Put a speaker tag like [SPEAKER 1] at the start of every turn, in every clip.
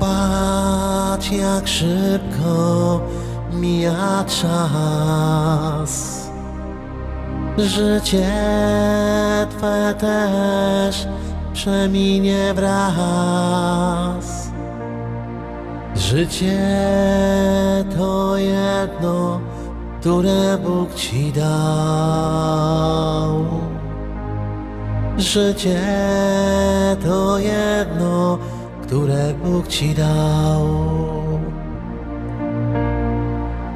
[SPEAKER 1] Patrz jak szybko mija czas. Życie Twe też przeminie wraz. Życie to jedno, które Bóg Ci dał. Życie to jedno, które Bóg Ci dał.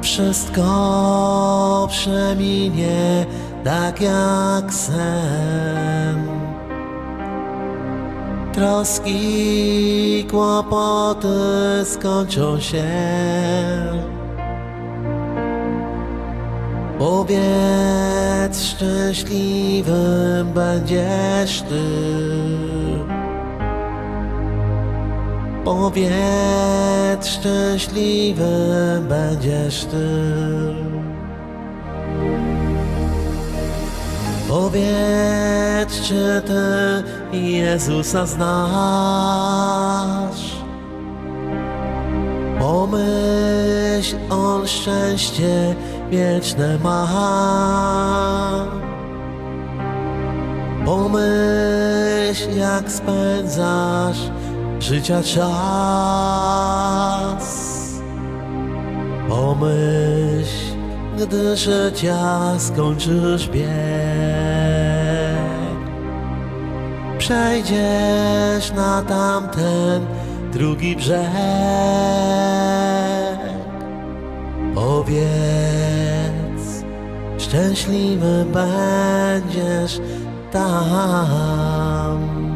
[SPEAKER 1] Wszystko przeminie tak jak sen. Troski, kłopoty skończą się. Powiedz szczęśliwym będziesz Ty Powiedz szczęśliwym będziesz Ty. Powiedz, czy Ty Jezusa znasz? Pomyśl, On szczęście wieczne ma. Pomyśl, jak spędzasz życia czas. Pomyśl, gdy życia skończysz bieg. Przejdziesz na tamten drugi brzeg. Powiedz, szczęśliwy będziesz tam